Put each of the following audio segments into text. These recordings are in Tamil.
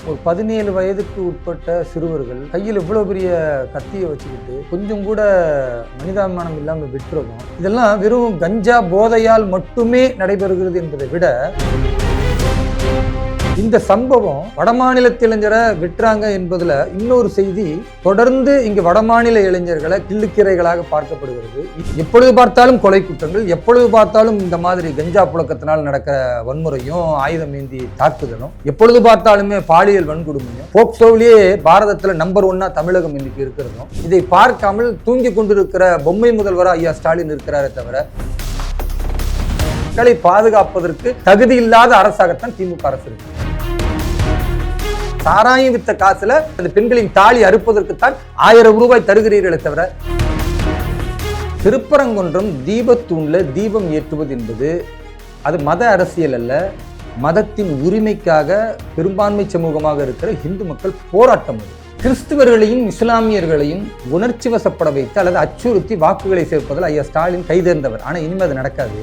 ஒரு பதினேழு வயதுக்கு உட்பட்ட சிறுவர்கள் கையில் இவ்வளோ பெரிய கத்தியை வச்சுக்கிட்டு கொஞ்சம் கூட மனிதாபிமானம் இல்லாமல் விட்டுறதும் இதெல்லாம் வெறும் கஞ்சா போதையால் மட்டுமே நடைபெறுகிறது என்பதை விட இந்த சம்பவம் வடமாநிலத்து இளைஞரை விட்டுறாங்க என்பதுல இன்னொரு செய்தி தொடர்ந்து இங்கு வடமாநில இளைஞர்களை கிள்ளுக்கிரைகளாக பார்க்கப்படுகிறது. எப்பொழுது பார்த்தாலும் கொலை குற்றங்கள் எப்பொழுது பார்த்தாலும் இந்த மாதிரி கஞ்சா புழக்கத்தினால் நடக்கிற வன்முறையும் ஆயுதம் ஏந்தி தாக்குதலும் எப்பொழுது பார்த்தாலுமே பாலியல் வன்கொடுமையும் போக்சோவிலேயே பாரதத்துல நம்பர் ஒன்னா தமிழகம் இன்னைக்கு இருக்கிறதும் இதை பார்க்காமல் தூங்கி கொண்டிருக்கிற பொம்மை முதல்வரா ஐயா ஸ்டாலின் இருக்கிறாரே தவிர மக்களை பாதுகாப்பதற்கு தகுதி இல்லாத அரசாகத்தான் திமுக அரசு இருக்கு. சாராயம் வித்த காசுல அந்த பெண்களின் தாலி அறுப்பதற்குத்தான் ஆயிரம் ரூபாய் தருகிறீர்களே தவிர திருப்பரங்குன்றம் தீபத்தூண்ல தீபம் ஏற்றுவது என்பது அது மத அரசியல் அல்ல. மதத்தின் உரிமைக்காக பெரும்பான்மை சமூகமாக இருக்கிற இந்து மக்கள் போராட்டம் அது. கிறிஸ்துவர்களையும் இஸ்லாமியர்களையும் உணர்ச்சி வசப்பட வைத்து அல்லது அச்சுறுத்தி வாக்குகளை சேர்ப்பதில் ஐயா ஸ்டாலின் கைதேர்ந்தவர். ஆனால் இனிமே அது நடக்காது.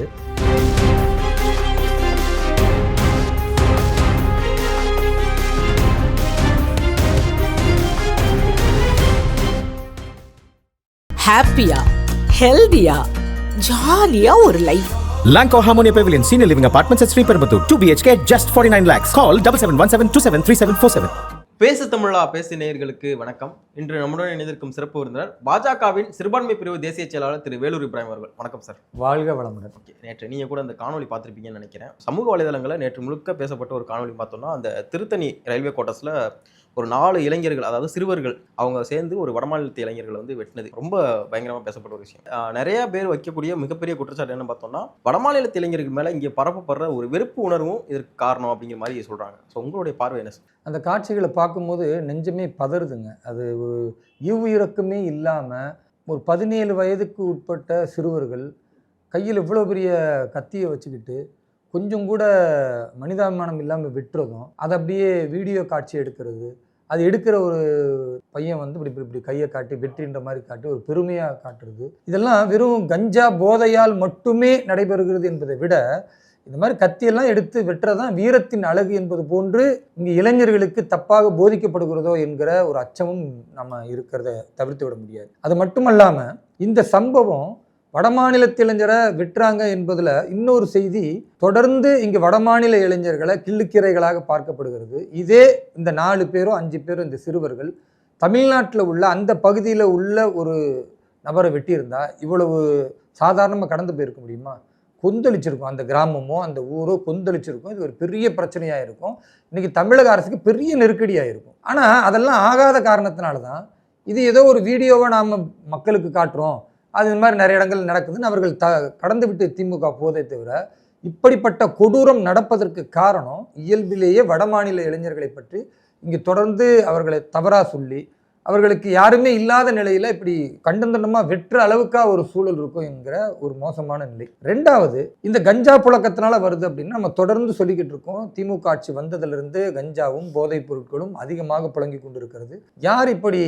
ஹாப்பியா ஹெல்தியா ஜாலியா ஒரு life Lanco Harmonia Pavilion Senior Living Apartments at Sri Perambatoor 2 BHK just 49 lakhs. Call 7717273747. பேசு தமிழா பேசு நேயர்களுக்கு வணக்கம். இன்று நம்முடன் இணைந்திருக்கும் சிறப்பு விருந்தினர் பாஜகவின் சிறுபான்மை பிரிவு தேசிய செயலாளர் திரு வேலூர் இப்ராஹிம் அவர்கள். வணக்கம் சார் வாழ்க வளமுடன். ஓகே நேற்று நீங்க கூட அந்த காணொலி பார்த்திருப்பீங்கன்னு நினைக்கிறேன். சமூக வலைதளங்களில் நேற்று முழுக்க பேசப்பட்ட ஒரு காணொலி பார்த்தோம்னா அந்த திருத்தணி ரயில்வே கோட்டர்ஸ்ல ஒரு நாலு இளைஞர்கள் அதாவது சிறுவர்கள் அவங்க சேர்ந்து ஒரு வடமாநிலத்து இளைஞர்களை வந்து வெட்டினது. ரொம்ப பயங்கரமாக பேசப்பட்ட ஒரு விஷயம். நிறைய பேர் வைக்கக்கூடிய மிகப்பெரிய குற்றச்சாட்டு என்ன பார்த்தோம்னா வடமாநிலத்து இளைஞர்கள் மேலே இங்கே பரப்பப்படுற ஒரு வெறுப்பு உணர்வும் இதற்கு காரணம் அப்படிங்கிற மாதிரி சொல்கிறாங்க ஸோ உங்களுடைய பார்வை என்ன அந்த காட்சிகளை பார்க்கும்போது நெஞ்சமே பதறுதுங்க. அது ஒரு ஈவு இல்லாமல் ஒரு பதினேழு வயதுக்கு உட்பட்ட சிறுவர்கள் கையில் இவ்வளோ பெரிய கத்தியை வச்சுக்கிட்டு கொஞ்சம் கூட மனிதாபிமானம் இல்லாமல் விட்டுறதும் அதை அப்படியே வீடியோ காட்சி எடுக்கிறது அது எடுக்கிற ஒரு பையன் வந்து இப்படி இப்படி இப்படி கையை காட்டி வெற்றின்ற மாதிரி காட்டி ஒரு பெருமையாக காட்டுறது. இதெல்லாம் வெறும் கஞ்சா போதையால் மட்டுமே நடைபெறுகிறது என்பதை விட இந்த மாதிரி கத்தியெல்லாம் எடுத்து வெட்டுறதான் வீரத்தின் அழகு என்பது போன்று இங்கே இளைஞர்களுக்கு தப்பாக போதிக்கப்படுகிறதோ என்கிற ஒரு அச்சமும் நம்ம இருக்கிறத தவிர்த்து விட முடியாது. அது மட்டுமல்லாமல் இந்த சம்பவம் வடமாநிலத்து இளைஞரை விட்டுறாங்க என்பதில் இன்னொரு செய்தி தொடர்ந்து இங்கே வடமாநில இளைஞர்களை கிள்ளுக்கிரைகளாக பார்க்கப்படுகிறது. இதே இந்த நாலு பேரும் அஞ்சு பேரும் இந்த சிறுவர்கள் தமிழ்நாட்டில் உள்ள அந்த பகுதியில் உள்ள ஒரு நபரை வெட்டியிருந்தா இவ்வளவு சாதாரணமாக கடந்து போயிருக்க முடியுமா? கொந்தளிச்சிருக்கும். அந்த கிராமமோ அந்த ஊரோ கொந்தளிச்சிருக்கும். இது ஒரு பெரிய பிரச்சனையாக இருக்கும். இன்றைக்கி தமிழக அரசுக்கு பெரிய நெருக்கடியாக இருக்கும். ஆனால் அதெல்லாம் ஆகாத காரணத்தினால தான் இது ஏதோ ஒரு வீடியோவை நாம் மக்களுக்கு காட்டுறோம். அது மாதிரி நிறைய இடங்கள் நடக்குதுன்னு அவர்கள் த கடந்து விட்டு திமுக போதே தவிர இப்படிப்பட்ட கொடூரம் நடப்பதற்கு காரணம் இயல்பிலேயே வடமாநில இளைஞர்களை பற்றி இங்கு தொடர்ந்து அவர்களை தவறாக சொல்லி அவர்களுக்கு யாருமே இல்லாத நிலையில் இப்படி கண்டந்தண்டமா வெற்ற அளவுக்கா ஒரு சூழல் இருக்கும் என்கிற ஒரு மோசமான நிலை. ரெண்டாவது இந்த கஞ்சா புழக்கத்தினால வருது அப்படின்னு நம்ம தொடர்ந்து சொல்லிக்கிட்டு இருக்கோம். திமுக ஆட்சி வந்ததிலிருந்து கஞ்சாவும் போதைப் பொருட்களும் அதிகமாக புழங்கி கொண்டிருக்கிறது. யார் இப்படி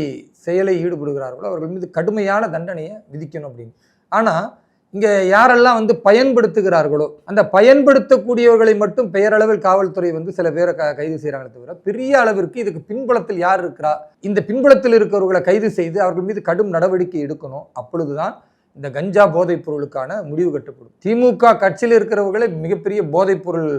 செயலை ஈடுபடுகிறார்களோ அவர்கள் மீது கடுமையான தண்டனையை விதிக்கணும் அப்படின்னு. ஆனால் இங்கே யாரெல்லாம் வந்து பயன்படுத்துகிறார்களோ அந்த பயன்படுத்தக்கூடியவர்களை மட்டும் பெயரளவில் காவல்துறை வந்து சில பேரை க கைது செய்கிறாங்களே தவிர பெரிய அளவிற்கு இதுக்கு பின்புலத்தில் யார் இருக்கிறா? இந்த பின்புலத்தில் இருக்கிறவர்களை கைது செய்து அவர்கள் மீது கடும் நடவடிக்கை எடுக்கணும். அப்பொழுதுதான் இந்த கஞ்சா போதைப் பொருளுக்கான முடிவு கட்டப்படும். திமுக கட்சியில் இருக்கிறவர்களை மிகப்பெரிய போதைப் பொருள்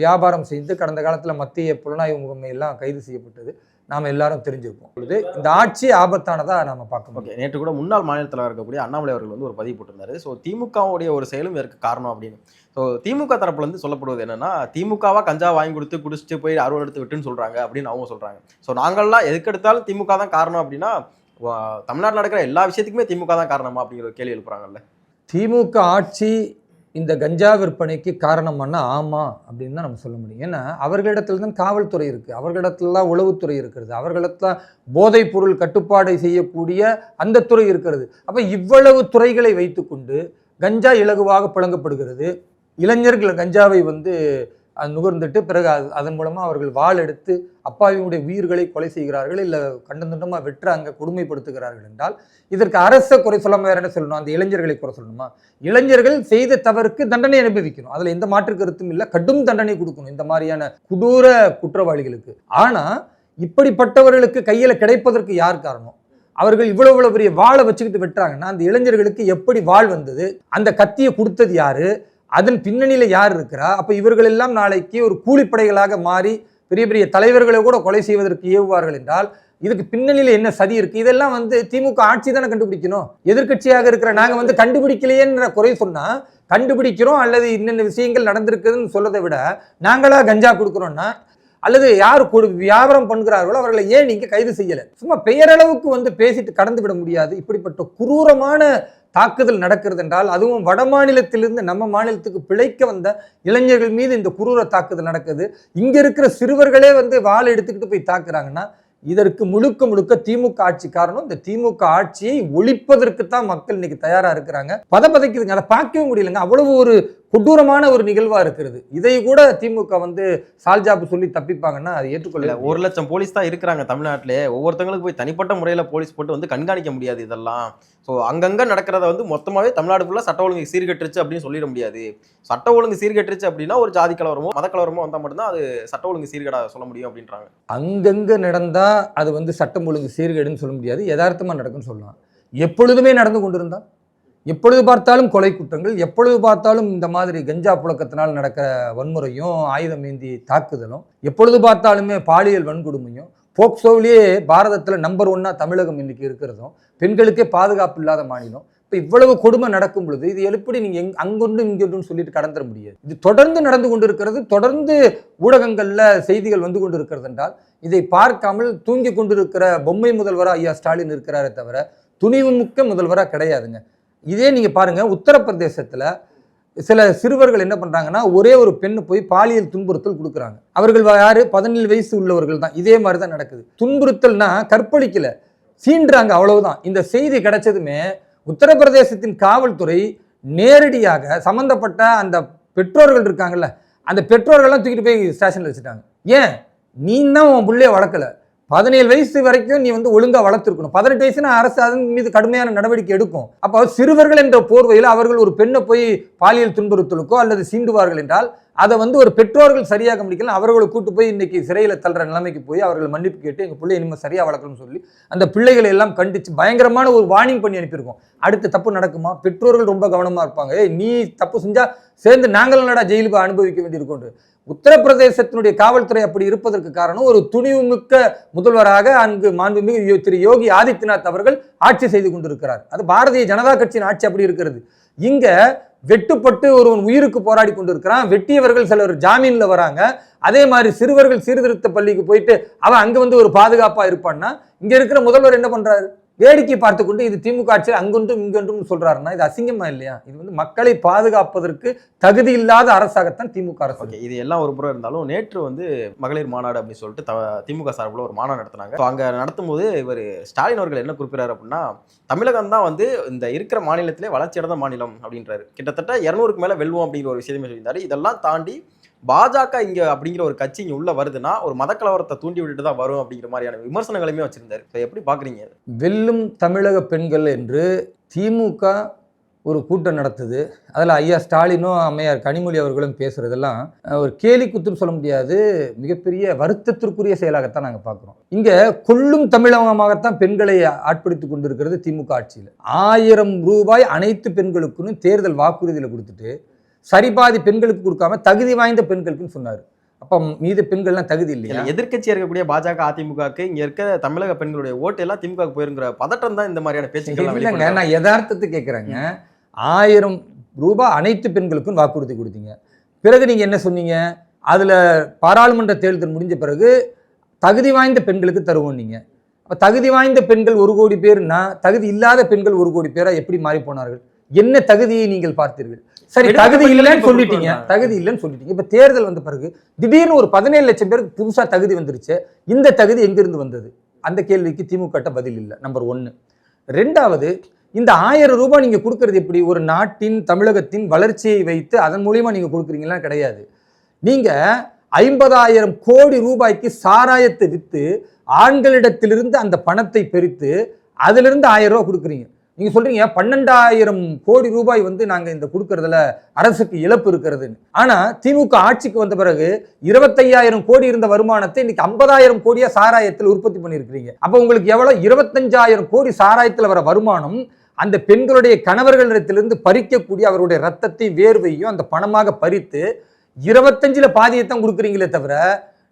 வியாபாரம் செய்து கடந்த காலத்தில் மத்திய புலனாய்வு முகமை எல்லாம் கைது செய்யப்பட்டது. நாம் எல்லாரும் தெரிஞ்சிருப்போம் பொழுது இந்த ஆட்சி ஆபத்தானதா நாம பார்க்க ஓகே நேற்று கூட முன்னாள் மாநில தலைவர் இருக்கக்கூடிய அண்ணாமலை அவர்கள் வந்து ஒரு பதிவு போட்டிருந்தாரு. ஸோ திமுகவுடைய ஒரு செயலும் இதற்கு காரணம் அப்படின்னு. ஸோ திமுக தரப்புல இருந்து சொல்லப்படுவது என்னன்னா திமுகவா கஞ்சா வாங்கி கொடுத்து குடிச்சிட்டு போய் அறுவடை எடுத்து விட்டுன்னு சொல்றாங்க அப்படின்னு அவங்க சொல்றாங்க. ஸோ நாங்கள்லாம் எதுக்கு எடுத்தாலும் திமுக தான் காரணம் அப்படின்னா தமிழ்நாட்டுல நடக்கிற எல்லா விஷயத்துக்குமே திமுக தான் காரணமா அப்படிங்கிற கேள்வி எழுப்புறாங்கல்ல. திமுக ஆட்சி இந்த கஞ்சா விற்பனைக்கு காரணம் ஆமாம் ஆமா அப்படின்னு தான் நம்ம சொல்ல முடியும். ஏன்னா அவர்களிடத்துல தான் காவல்துறை இருக்குது அவர்களிடத்துல தான் உளவுத்துறை இருக்கிறது. அவர்களிடத்துல போதைப் பொருள் கட்டுப்பாடை செய்யக்கூடிய அந்த துறை இருக்கிறது. அப்போ இவ்வளவு துறைகளை வைத்துக்கொண்டு கஞ்சா இலகுவாக புழங்கப்படுகிறது. இளைஞர்கள் கஞ்சாவை வந்து அது நுகர்ந்துட்டு பிறகு அது அதன் மூலமாக அவர்கள் வாள் எடுத்து அப்பாவியுடைய உயிர்களை கொலை செய்கிறார்கள் இல்லை கண்டந்துண்டமாக துண்டமாக வெட்டுறாங்க கொடுமைப்படுத்துகிறார்கள் என்றால் இதற்கு அரச குறை சொல்லாமல் வேற என்ன சொல்லணும்? அந்த இளைஞர்களை குறை சொல்லணுமா? இளைஞர்கள் செய்த தவறுக்கு தண்டனை அனுபவிக்கணும். அதில் எந்த மாற்று கருத்தும் இல்லை. கடும் தண்டனை கொடுக்கணும் இந்த மாதிரியான கொடூர குற்றவாளிகளுக்கு. ஆனால் இப்படிப்பட்டவர்களுக்கு கையில் கிடைப்பதற்கு யார் காரணம்? அவர்கள் இவ்வளோ இவ்வளவு பெரிய வாழை வச்சுக்கிட்டு வெட்டுறாங்கன்னா அந்த இளைஞர்களுக்கு எப்படி வாழ் வந்தது? அந்த கத்தியை கொடுத்தது யாரு? அதன் பின்னணியில் யார் இருக்கிறா? அப்போ இவர்கள் எல்லாம் நாளைக்கு ஒரு கூலிப்படைகளாக மாறி பெரிய பெரிய தலைவர்களை கூட கொலை செய்வதற்கு ஏவுவார்கள் என்றால் இதுக்கு பின்னணியில் என்ன சதி இருக்கு? இதெல்லாம் வந்து திமுக ஆட்சி தானே கண்டுபிடிக்கணும். எதிர்க்கட்சியாக இருக்கிற நாங்கள் வந்து கண்டுபிடிக்கலையேன்ற குறை சொன்னால் கண்டுபிடிக்கிறோம் அல்லது இன்னென்ன விஷயங்கள் நடந்திருக்குதுன்னு சொல்றதை விட நாங்களாக கஞ்சா கொடுக்குறோன்னா அல்லது யார் கொடு வியாபாரம் பண்ணுகிறார்களோ அவர்களை ஏன் நீங்கள் கைது செய்யலை? சும்மா பெயரளவுக்கு வந்து பேசிட்டு கடந்து விட முடியாது. இப்படிப்பட்ட குரூரமான தாக்குதல் நடக்கிறது என்றால் அதுவும் வட மாநிலத்திலிருந்து நம்ம மாநிலத்துக்கு பிழைக்க வந்த இளைஞர்கள் மீது இந்த குரூர தாக்குதல் நடக்குது. இங்கே இருக்கிற சிறுவர்களே வந்து வாழை எடுத்துக்கிட்டு போய் தாக்குறாங்கன்னா இதற்கு முழுக்க முழுக்க திமுக ஆட்சி காரணம் இந்த திமுக ஆட்சியை ஒழிப்பதற்கு தான் மக்கள் இன்னைக்கு தயாரா இருக்கிறாங்க. பதப்பதைக்குதுங்க அதை பார்க்கவே முடியலங்க. அவ்வளவு ஒரு கொடூரமான ஒரு நிகழ்வா இருக்கிறது. இதை கூட திமுக வந்து சால்ஜாப்பு சொல்லி தப்பிப்பாங்கன்னா அது ஏற்றுக்கொள்ள ஒரு லட்சம் போலீஸ் தான் இருக்கிறாங்க தமிழ்நாட்டிலே. ஒவ்வொருத்தங்களுக்கு போய் தனிப்பட்ட முறையில் போலீஸ் போட்டு வந்து கண்காணிக்க முடியாது இதெல்லாம். ஸோ அங்கங்க நடக்கிறத வந்து மொத்தமாவே தமிழ்நாடு ஃபுல்லாக சட்ட ஒழுங்கு சீர்கட்டுருச்சு அப்படின்னு சொல்லிட முடியாது. சட்ட ஒழுங்கு சீர்கட்டுருச்சு அப்படின்னா ஒரு ஜாதி கலவரமோ மத கலவரமோ வந்தால் மட்டும்தான் அது சட்ட ஒழுங்கு சீர்கேடா சொல்ல முடியும் அப்படின்றாங்க. அங்கங்க நடந்தா அது வந்து சட்டம் ஒழுங்கு சீர்கேடுன்னு சொல்ல முடியாது. யதார்த்தமா நடக்கும்னு சொல்லலாம். எப்பொழுதுமே நடந்து கொண்டிருந்தா எப்பொழுது பார்த்தாலும் கொலை குற்றங்கள் எப்பொழுது பார்த்தாலும் இந்த மாதிரி கஞ்சா புழக்கத்தினால் நடக்கிற வன்முறையும் ஆயுதம் ஏந்தி தாக்குதலும் எப்பொழுது பார்த்தாலுமே பாலியல் வன்கொடுமையும் போக்சோவிலேயே பாரதத்தில் நம்பர் ஒன்னாக தமிழகம் இன்னைக்கு இருக்கிறதும் பெண்களுக்கே பாதுகாப்பு இல்லாத மாநிலம். இப்போ இவ்வளவு கொடுமை நடக்கும் பொழுது இது எப்படி நீங்கள் எங் அங்கொன்றும் இங்கொன்றும் சொல்லிட்டு கடந்துட முடியாது. இது தொடர்ந்து நடந்து கொண்டு இருக்கிறது தொடர்ந்து ஊடகங்களில் செய்திகள் வந்து கொண்டிருக்கிறது என்றால் இதை பார்க்காமல் தூங்கி கொண்டிருக்கிற பொம்மை முதல்வராக ஐயா ஸ்டாலின் இருக்கிறாரே தவிர துணிவு மிக்க முதல்வராக கிடையாதுங்க. இதே நீங்கள் பாருங்கள் உத்தரப்பிரதேசத்தில் சில சிறுவர்கள் என்ன பண்ணுறாங்கன்னா ஒரே ஒரு பெண்ணு போய் பாலியல் துன்புறுத்தல் கொடுக்குறாங்க. அவர்கள் யார்? யாரு பதினேழு வயசு உள்ளவர்கள் தான். இதே மாதிரி தான் நடக்குது. துன்புறுத்தல்னா கற்பழிக்கல. சீன்றாங்க அவ்வளவுதான். இந்த செய்தி கிடைச்சதுமே உத்தரப்பிரதேசத்தின் காவல்துறை நேரடியாக சம்மந்தப்பட்ட அந்த பெற்றோர்கள் இருக்காங்கல்ல அந்த பெற்றோர்கள்லாம் தூக்கிட்டு போய் ஸ்டேஷனில் வச்சுட்டாங்க. ஏன்? நீ தான் உன் பிள்ளைய வளர்க்கல. பதினேழு வயசு வரைக்கும் நீ வந்து ஒழுங்கா வளர்த்துருக்கணும். பதினெட்டு வயசுனா அரசு அதன் மீது கடுமையான நடவடிக்கை எடுக்கும். அப்போ சிறுவர்கள் என்ற போர்வையில் அவர்கள் ஒரு பெண்ணை போய் பாலியல் துன்புறுத்தலுக்கோ அல்லது சீண்டுவார்கள் என்றால் அதை வந்து ஒரு பெற்றோர்கள் சரியாக முடிக்கல அவர்களை கூட்டு போய் இன்னைக்கு சிறையில் தள்ளுற நிலைமைக்கு போய் அவர்கள் மன்னிப்பு கேட்டு எங்கள் பிள்ளை இனிமேல் சரியாக வளர்க்கணும்னு சொல்லி அந்த பிள்ளைகளை எல்லாம் கண்டிச்சு பயங்கரமான ஒரு வார்னிங் பண்ணி அனுப்பியிருக்கோம். அடுத்து தப்பு நடக்குமா? பெற்றோர்கள் ரொம்ப கவனமா இருப்பாங்க. ஏய் நீ தப்பு செஞ்சா சேர்ந்து நாங்கள் நடா ஜெயிலுக்கு அனுபவிக்க வேண்டியிருக்கோம் உத்தரப்பிரதேசத்தினுடைய காவல்துறை அப்படி இருப்பதற்கு காரணம் ஒரு துணிவுமிக்க முதல்வராக அங்கு மாண்புமிகு யோ- திரு யோகி ஆதித்யநாத் அவர்கள் ஆட்சி செய்து கொண்டிருக்கிறார். அது பாரதிய ஜனதா கட்சியின் ஆட்சி அப்படி இருக்கிறது. இங்க வெட்டுப்பட்டு ஒருவன் உயிருக்கு போராடி கொண்டிருக்கிறான். வெட்டியவர்கள் சிலர் ஜாமீன்ல வராங்க. அதே மாதிரி சிறுவர்கள் சீர்திருத்த பள்ளிக்கு போயிட்டு அவன் அங்க வந்து ஒரு பாதுகாப்பா இருப்பான்னா இங்க இருக்கிற முதல்வர் என்ன பண்றாரு? வேடிக்கை பார்த்து கொண்டு இது திமுக ஆட்சியில் அங்கொன்றும் இங்கொன்றும் சொல்றாருன்னா இது அசிங்கமா இல்லையா? இது வந்து மக்களை பாதுகாப்பதற்கு தகுதி இல்லாத அரசாகத்தான் திமுக அரசு. ஓகே இது எல்லாம் ஒரு புறம் இருந்தாலும் நேற்று வந்து மகளிர் மாநாடு அப்படின்னு சொல்லிட்டு த- திமுக சார்பில் ஒரு மாநாடு நடத்தினாங்க. அங்கே நடத்தும் போது இவர் ஸ்டாலின் அவர்கள் என்ன குறிப்பிடாரு அப்படின்னா தமிழகம் தான் வந்து இந்த இருக்கிற மாநிலத்திலே வளர்ச்சி அடைந்த மாநிலம் அப்படின்றாரு. கிட்டத்தட்ட இரநூறுக்கு மேலே வெல்வோம் அப்படிங்கிற ஒரு விஷயமே சொல்லியிருந்தாரு. இதெல்லாம் தாண்டி பாஜக இங்க அப்படிங்கிற ஒரு கட்சி இங்க உள்ள வருதுன்னா ஒரு மத கலவரத்தை தூண்டி விட்டுட்டு தான் வரும் அப்படிங்கிற மாதிரியான விமர்சனங்களையுமே வச்சிருந்தாரு. எப்படி பாக்குறீங்க வெல்லும் தமிழக பெண்கள் என்று திமுக ஒரு கூட்டம் நடத்துது. அதில் ஐயா ஸ்டாலினும் அம்மையார் கனிமொழி அவர்களும் பேசுறதெல்லாம் ஒரு கேலி குத்துன்னு சொல்ல முடியாது. மிகப்பெரிய வருத்தத்திற்குரிய செயலாகத்தான் நாங்கள் பார்க்குறோம் இங்கே கொல்லும் தமிழகமாகத்தான் பெண்களை ஆட்படுத்தி கொண்டிருக்கிறது திமுக ஆட்சியில். ஆயிரம் ரூபாய் அனைத்து பெண்களுக்குன்னு தேர்தல் வாக்குறுதியில் கொடுத்துட்டு சரிபாதி பெண்களுக்கு கொடுக்காம தகுதி வாய்ந்த பெண்களுக்குன்னு சொன்னார். அப்போ மீது பெண்கள்லாம் தகுதி இல்லையா? இல்ல எதிர்க்கட்சியா இருக்கக்கூடிய பாஜக அதிமுகக்கு இங்க இருக்க தமிழக பெண்களுடைய ஓட்டு எல்லாம் திமுக போயிருங்கிற பதட்டம் தான் இந்த மாதிரியான பேச்சுக்கள் இல்லைங்க நான் யதார்த்தத்தை கேட்குறேங்க ஆயிரம் ரூபாய் அனைத்து பெண்களுக்கும் வாக்குறுதி கொடுத்தீங்க. பிறகு நீங்கள் என்ன சொன்னீங்க? அதில் பாராளுமன்ற தேர்தல் முடிஞ்ச பிறகு தகுதி வாய்ந்த பெண்களுக்கு தருவோம் நீங்கள் அப்போ தகுதி வாய்ந்த பெண்கள் ஒரு கோடி பேர்னா தகுதி இல்லாத பெண்கள் ஒரு கோடி பேரா எப்படி மாறி போனார்கள்? என்ன தகுதியை நீங்கள் பார்த்தீர்கள்? சரி தகுதி இல்லைன்னு சொல்லிட்டீங்க. தகுதி இல்லைன்னு சொல்லிட்டீங்க. இப்போ தேர்தல் வந்த பிறகு திடீர்னு ஒரு பதினேழு லட்சம் பேருக்கு புதுசாக தகுதி வந்துருச்சு. இந்த தகுதி எங்கிருந்து வந்தது? அந்த கேள்விக்கு திமுக பதில் இல்லை. நம்பர் ஒன்று ரெண்டாவது இந்த ஆயிரம் ரூபாய் நீங்க கொடுக்கறது எப்படி? ஒரு நாட்டின் தமிழகத்தின் வளர்ச்சியை வைத்து அதன் மூலியமா நீங்க கொடுக்குறீங்களா? கிடையாது. நீங்கள் ஐம்பதாயிரம் கோடி ரூபாய்க்கு சாராயத்தை விற்று ஆண்களிடத்திலிருந்து அந்த பணத்தை பெருத்து அதிலிருந்து ஆயிரம் ரூபாய் கொடுக்குறீங்க. நீங்க சொல்றீங்க பன்னெண்டாயிரம் கோடி ரூபாய் வந்து நாங்க இந்த கொடுக்கறதுல அரசுக்கு இழப்பு இருக்கிறதுன்னு. ஆனா திமுக ஆட்சிக்கு வந்த பிறகு இருபத்தையாயிரம் கோடி இருந்த வருமானத்தை இன்னைக்கு ஐம்பதாயிரம் கோடியா சாராயத்தில் உற்பத்தி பண்ணியிருக்கிறீங்க. அப்ப உங்களுக்கு எவ்வளவு? இருபத்தஞ்சாயிரம் கோடி சாராயத்தில் வர வருமானம் அந்த பெண்களுடைய கணவர்களிடத்திலிருந்து பறிக்கக்கூடிய அவருடைய ரத்தத்தையும் வேர்வையும் அந்த பணமாக பறித்து இருபத்தஞ்சுல பாதியத்தான் கொடுக்குறீங்களே தவிர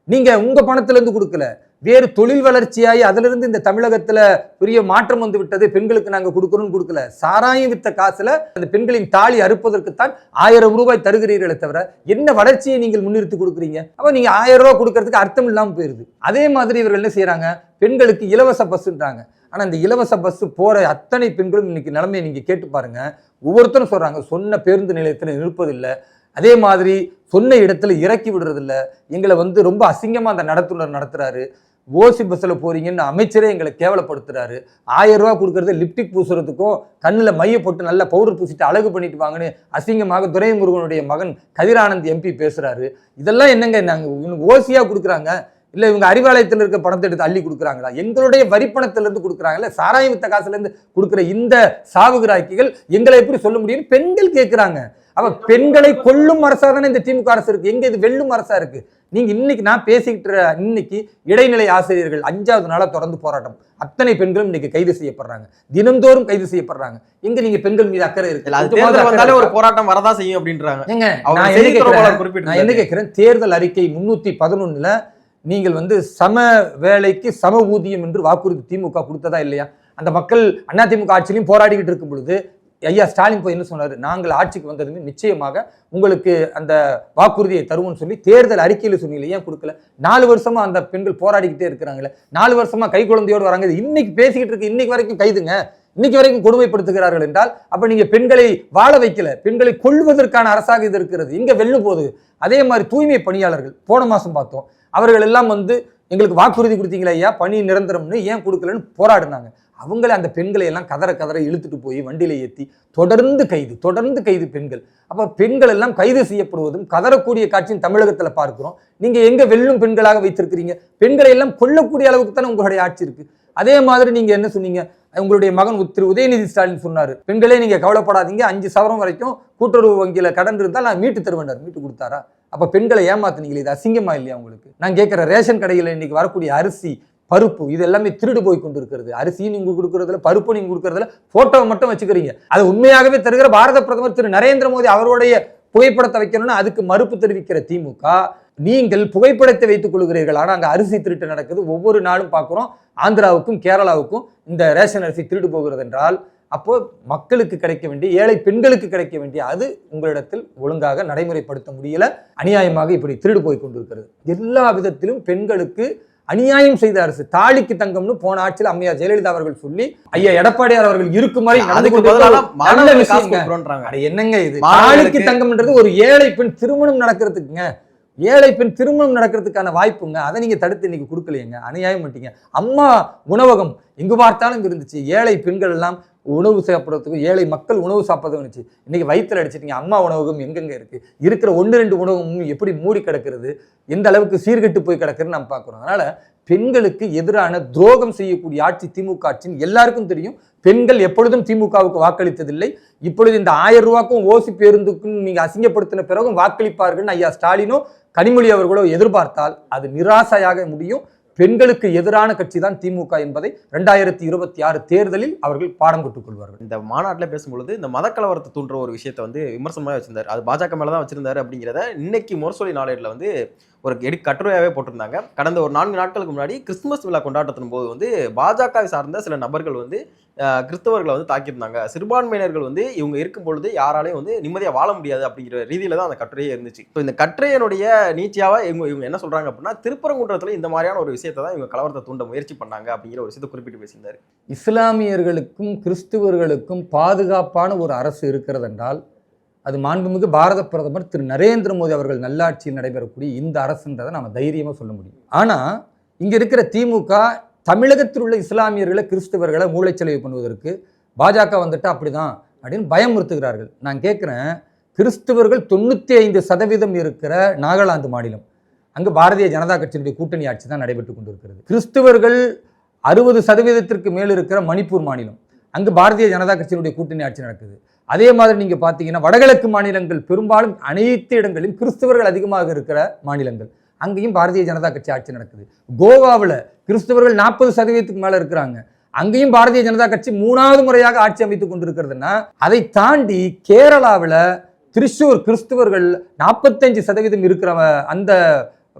நீங்க உங்க பணத்துலேருந்து கொடுக்கல. வேறு தொழில் வளர்ச்சியாகி அதிலிருந்து இந்த தமிழகத்தில் பெரிய மாற்றம் வந்து விட்டது. பெண்களுக்கு நாங்கள் கொடுக்கணும்னு கொடுக்கல. சாராயம் வித்த காசில் அந்த பெண்களின் தாலி அறுப்பதற்குத்தான் ஆயிரம் ரூபாய் தருகிறீர்களே தவிர என்ன வளர்ச்சியை நீங்கள் முன்னிறுத்தி கொடுக்குறீங்க? அப்போ நீங்கள் ஆயிரம் ரூபா கொடுக்கறதுக்கு அர்த்தம் இல்லாமல் போயிருது. அதே மாதிரி இவர்கள் என்ன செய்கிறாங்க பெண்களுக்கு இலவச பஸ்ஸுன்றாங்க ஆனால் இந்த இலவச பஸ் போகிற அத்தனை பெண்களும் இன்னைக்கு நிலைமையை நீங்கள் கேட்டு பாருங்கள் ஒவ்வொருத்தரும் சொல்கிறாங்க சொன்ன பேருந்து நிலையத்தில் நிற்பதில்லை. அதே மாதிரி சொன்ன இடத்துல இறக்கி விடுறதில்ல. எங்களை வந்து ரொம்ப அசிங்கமாக அந்த நடத்துனர் நடத்துகிறாரு ஓசி பஸ்ஸில் போகிறீங்கன்னு அமைச்சரே எங்களை கேவலப்படுத்துறாரு. ஆயிரம் ரூபா கொடுக்குறது லிப்டிக் பூசுறதுக்கும் கண்ணில் மைய போட்டு நல்லா பவுடர் பூசிட்டு அழகு பண்ணிட்டு வாங்கன்னு அசிங்கமாக துரைமுருகனுடைய மகன் கதிரானந்த் எம்பி பேசுகிறாரு இதெல்லாம் என்னங்க நாங்கள் ஓசியாக கொடுக்குறாங்க? இல்லை இவங்க அறிவாலயத்தில் இருக்க பணத்தை எடுத்து அள்ளி கொடுக்குறாங்களா? எங்களுடைய வரிப்பணத்திலிருந்து கொடுக்குறாங்கல்ல சாராயம் வித்த காசுலேருந்து கொடுக்குற இந்த சாவுகிராக்கிகள் எங்களை எப்படி சொல்ல முடியும்னு பெண்கள் கேட்குறாங்க அப்ப பெண்களை கொல்லும் அரசா தானே இந்த திமுக அரசு இருக்கு? எங்க இது வெல்லும் அரசா இருக்கு? நீங்க இன்னைக்கு நான் பேசிக்கிட்டு இன்னைக்கு இடைநிலை ஆசிரியர்கள் அஞ்சாவது நாளா தொடர்ந்து போராட்டம். அத்தனை பெண்களும் இன்னைக்கு கைது செய்யப்படுறாங்க. தினந்தோறும் கைது செய்யப்படுறாங்க. எங்க நீங்க பெண்கள் மீது அக்கறை இருக்கு? ஒரு? போராட்டம் வரதான் செய்யும் அப்படின்றாங்க. நான் என்ன கேட்கிறேன் தேர்தல் அறிக்கை முன்னூத்தி பதினொன்னுல நீங்கள் வந்து சம வேலைக்கு சம ஊதியம் என்று வாக்குறுதி திமுக கொடுத்ததா இல்லையா? அந்த மக்கள் அதிமுக ஆட்சியிலையும் போராடிக்கிட்டு இருக்கும் பொழுது ஐயா ஸ்டாலின் போய் என்ன சொன்னார்? நாங்கள் ஆட்சிக்கு வந்ததுமே நிச்சயமாக உங்களுக்கு அந்த வாக்குறுதியை தருவோம்னு சொல்லி தேர்தல் அறிக்கையில் சொன்னீங்க ஏன் கொடுக்கல? நாலு வருஷமா அந்த பெண்கள் போராடிக்கிட்டே இருக்கிறாங்களே. நாலு வருஷமா கை குழந்தையோடு வராங்க. இன்னைக்கு பேசிக்கிட்டு இருக்கு இன்னைக்கு வரைக்கும் கைதுங்க. இன்னைக்கு வரைக்கும் கொடுமைப்படுத்துகிறார்கள் என்றால் அப்ப நீங்க பெண்களை வாழ வைக்கல பெண்களை கொள்வதற்கான அரசாக இது இருக்கிறது. இங்க வெல்லும் போது அதே மாதிரி தூய்மை பணியாளர்கள் போன மாசம் பார்த்தோம். அவர்கள் எல்லாம் வந்து எங்களுக்கு வாக்குறுதி கொடுத்தீங்களா ஐயா பணி நிரந்தரம்னு ஏன் கொடுக்கலன்னு போராடினாங்க. அவங்களே அந்த பெண்களை எல்லாம் கதற கதற இழுத்துட்டு போய் வண்டியில் ஏற்றி தொடர்ந்து கைது தொடர்ந்து கைது பெண்கள். அப்போ பெண்கள் எல்லாம் கைது செய்யப்படுவதும் கதறக்கூடிய காட்சியும் தமிழகத்தில் பார்க்குறோம். நீங்கள் எங்கே வெல்லும் பெண்களாக வைத்திருக்கிறீங்க? பெண்களை எல்லாம் கொல்லக்கூடிய அளவுக்கு தானே உங்களுடைய ஆட்சி இருக்குது அதே மாதிரி நீங்கள் என்ன சொன்னீங்க? உங்களுடைய மகன் உ- திரு உதயநிதி ஸ்டாலின் சொன்னார். பெண்களே நீங்கள் கவலைப்படாதீங்க. அஞ்சு சவரம் வரைக்கும் கூட்டுறவு வங்கியில் கடன் இருந்தால் நான் மீட்டு தருவேன் மீட்டு கொடுத்தாரா? அப்போ பெண்களை ஏமாத்துனீங்களே இது அசிங்கமா இல்லையா உங்களுக்கு? நான் கேட்குற ரேஷன் கடையில் இன்னைக்கு வரக்கூடிய அரிசி பருப்பு இது எல்லாமே திருடு போய் கொண்டு இருக்கிறது அரிசியும் நீங்க கொடுக்கறதுல பருப்பு நீங்க கொடுக்கறதுல போட்டோவை மட்டும் வச்சுக்கிறீங்க. அது உண்மையாகவே தருகிற பாரத பிரதமர் திரு நரேந்திர மோடி அவருடைய புகைப்படத்தை வைக்கணும்னு அதுக்கு மறுப்பு தெரிவிக்கிற திமுக. நீங்கள் புகைப்படத்தை வைத்துக் கொள்கிறீர்கள். ஆனால் அங்கே அரிசி திருட்டு நடக்குது. ஒவ்வொரு நாளும் பார்க்குறோம். ஆந்திராவுக்கும் கேரளாவுக்கும் இந்த ரேஷன் அரிசி திருடு போகிறது என்றால் அப்போ மக்களுக்கு கிடைக்க வேண்டிய ஏழை பெண்களுக்கு கிடைக்க வேண்டிய அது உங்களிடத்தில் ஒழுங்காக நடைமுறைப்படுத்த முடியல. அநியாயமாக இப்படி திருடு போய் கொண்டிருக்கிறது. எல்லா விதத்திலும் பெண்களுக்கு அநியாயம் செய்த அரசு. தாலிக்கு தங்கம்னு போன ஆட்சியில் அம்மையார் ஜெயலலிதா அவர்கள் சொல்லி ஐயா எடப்பாடியார் அவர்கள் இருக்கும் வரை என்னங்க இது? தாலிக்கு தங்கம்ன்றது ஒரு ஏழை பெண் திருமணம் நடக்கிறதுக்குங்க. ஏழை பெண் திருமணம் நடக்கிறதுக்கான வாய்ப்புங்க. அதை நீங்கள் தடுத்து இன்னைக்கு கொடுக்கலையேங்க. அநியாயம் பண்ணிட்டீங்க. அம்மா உணவகம் எங்கு பார்த்தாலும் இருந்துச்சு. ஏழை பெண்கள் எல்லாம் உணவு சாப்பிட்றதுக்கும் ஏழை மக்கள் உணவு சாப்பிட்றதும் இருந்துச்சு இன்னைக்கு வயிற்றில் அடிச்சிட்டீங்க. அம்மா உணவகம் எங்கெங்கே இருக்குது இருக்கிற ஒன்று ரெண்டு உணவகமும் எப்படி மூடி கிடக்கிறது? எந்த அளவுக்கு சீர்கெட்டு போய் கிடக்குதுன்னு நம்ம பார்க்குறோம் அதனால் பெண்களுக்கு எதிரான துரோகம் செய்யக்கூடிய ஆட்சி திமுக ஆட்சின்னு எல்லாருக்கும் தெரியும். பெண்கள் எப்பொழுதும் திமுகவுக்கு வாக்களித்ததில்லை. இப்பொழுது இந்த ஆயிரம் ரூபாய்க்கும் ஓசி பேருந்துக்கும் நீங்க அசிங்கப்படுத்தின பிறகும் வாக்களிப்பார்கள் ஐயா ஸ்டாலினோ கனிமொழி அவர்களோ எதிர்பார்த்தால் அது நிராசையாக முடியும். பெண்களுக்கு எதிரான கட்சி தான் திமுக என்பதை ரெண்டாயிரத்தி இருபத்தி ஆறு தேர்தலில் அவர்கள் பாடம் கொண்டுக்கொள்வார்கள் இந்த மாநாட்டில் பேசும்பொழுது இந்த மதக்கலவரத்தை தூண்டுற ஒரு விஷயத்தை வந்து விமர்சனமாக வச்சிருந்தார். அது பாஜக மேலே தான் வச்சிருந்தாரு அப்படிங்கிறத இன்னைக்கு முரசொலி நாளேடில் வந்து ஒரு எடி கட்டுரையாகவே போட்டிருந்தாங்க. கடந்த ஒரு நான்கு நாட்களுக்கு முன்னாடி கிறிஸ்துமஸ் விழா கொண்டாட்டத்தின் போது வந்து பாஜகவை சார்ந்த சில நபர்கள் வந்து கிறிஸ்தவர்களை வந்து தாக்கியிருந்தாங்க. சிறுபான்மையினர்கள் வந்து இவங்க இருக்கும் பொழுது யாராலையும் வந்து நிம்மதியாக வாழ முடியாது அப்படிங்கிற ரீதியில் தான் அந்த கட்டுரையே இருந்துச்சு. இப்போ இந்த கட்டுரையினுடைய நீச்சியாவாக இவங்க இவங்க என்ன சொல்கிறாங்க அப்படின்னா திருப்பரங்குன்றத்தில் இந்த மாதிரியான ஒரு விஷயத்தை தான் இவங்க கலவரத்தை தூண்ட முயற்சி பண்ணாங்க அப்படிங்கிற ஒரு விஷயத்தை குறிப்பிட்டு பேசியிருந்தார். இஸ்லாமியர்களுக்கும் கிறிஸ்துவர்களுக்கும் பாதுகாப்பான ஒரு அரசு இருக்கிறதென்றால் அது மாண்புமிகு பாரத பிரதமர் திரு நரேந்திர மோடி அவர்கள் நல்லாட்சியில் நடைபெறக்கூடிய இந்த அரசுன்றதை நம்ம தைரியமாக சொல்ல முடியும். ஆனால் இங்கே இருக்கிற திமுக தமிழகத்தில் உள்ள இஸ்லாமியர்களை கிறிஸ்தவர்களை மூளைச்சலவை பண்ணுவதற்கு பாஜக வந்துட்டா அப்படிதான் அப்படின்னு பயமுறுத்துகிறார்கள். நான் கேட்குறேன் கிறிஸ்தவர்கள் தொண்ணூற்றி ஐந்து சதவீதம் இருக்கிற நாகாலாந்து மாநிலம். அங்கு பாரதிய ஜனதா கட்சியினுடைய கூட்டணி ஆட்சி தான் நடைபெற்று கொண்டிருக்கிறது. கிறிஸ்தவர்கள் அறுபது சதவீதத்திற்கு மேல் இருக்கிற மணிப்பூர் மாநிலம். அங்கு பாரதிய ஜனதா கட்சியினுடைய கூட்டணி ஆட்சி நடக்குது. அதே மாதிரி நீங்க பார்த்தீங்கன்னா வடகிழக்கு மாநிலங்கள் பெரும்பாலும் அனைத்து இடங்களிலும் கிறிஸ்தவர்கள் அதிகமாக இருக்கிற மாநிலங்கள். அங்கேயும் பாரதிய ஜனதா கட்சி ஆட்சி நடக்குது. கோவாவில் கிறிஸ்தவர்கள் நாற்பது சதவீதத்துக்கு மேல இருக்கிறாங்க. அங்கேயும் பாரதிய ஜனதா கட்சி மூணாவது முறையாக ஆட்சி அமைத்துக் கொண்டிருக்கிறதுனா அதை தாண்டி கேரளாவில் திரிசூர் கிறிஸ்தவர்கள் நாற்பத்தஞ்சு சதவீதம் இருக்கிற அந்த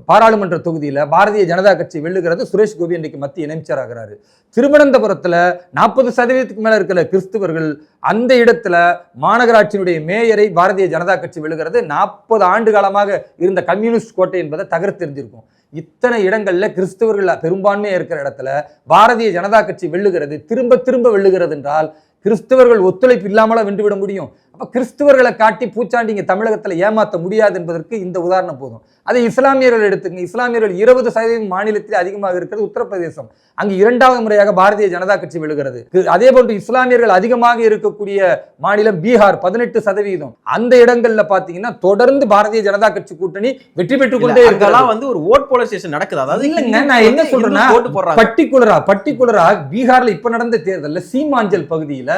பாராளுமன்ற தொகுதியில் பாரதிய ஜனதா கட்சி வெல்லுகிறது சுரேஷ் கோபி இன்றைக்கு மத்திய இணைச்சர் ஆகிறாரு திருவனந்தபுரத்தில் நாற்பது சதவீதத்துக்கு மேலே இருக்கிற கிறிஸ்தவர்கள் அந்த இடத்துல மாநகராட்சியினுடைய மேயரை பாரதிய ஜனதா கட்சி வெல்லுகிறது. நாற்பது ஆண்டு காலமாக இருந்த கம்யூனிஸ்ட் கோட்டை என்பதை தகர்த்தெறிஞ்சிருக்கும் இத்தனை இடங்களில் கிறிஸ்தவர்கள் பெரும்பான்மையாக இருக்கிற இடத்துல பாரதிய ஜனதா கட்சி வெல்லுகிறது. திரும்ப திரும்ப வெல்லுகிறது என்றால் கிறிஸ்தவர்கள் ஒத்துழைப்பு இல்லாமல வென்றுவிட முடியும்? கிறிஸ்தவர்களை காட்டி பூச்சாண்டிங்க தமிழகத்துல ஏமாத்த முடியாது என்பதற்கு இந்த உதாரணம் போதும். அதை இஸ்லாமியர்கள் எடுத்துங்க. இஸ்லாமியர்கள் இருபது சதவீதம் மாநிலத்தில் அதிகமாக இருக்கிறது உத்தரப்பிரதேசம். அங்கு இரண்டாவது முறையாக பாரதிய ஜனதா கட்சி வெல்லுகிறது அதே போன்று இஸ்லாமியர்கள் அதிகமாக இருக்கக்கூடிய மாநிலம் பீகார் பதினெட்டு சதவீதம். அந்த இடங்கள்ல பாத்தீங்கன்னா தொடர்ந்து பாரதிய ஜனதா கட்சி கூட்டணி வெற்றி பெற்றுக் கொண்டே இருக்கலாம் வந்து ஒரு ஓட் போலரைசேஷன் நடக்குது. அதாவது இல்லைங்க நான் என்ன சொல்றேன்னா பர்டிகுலரா பர்டிகுலரா பீகார்ல இப்ப நடந்த தேர்தல்ல சீமாஞ்சல் பகுதியில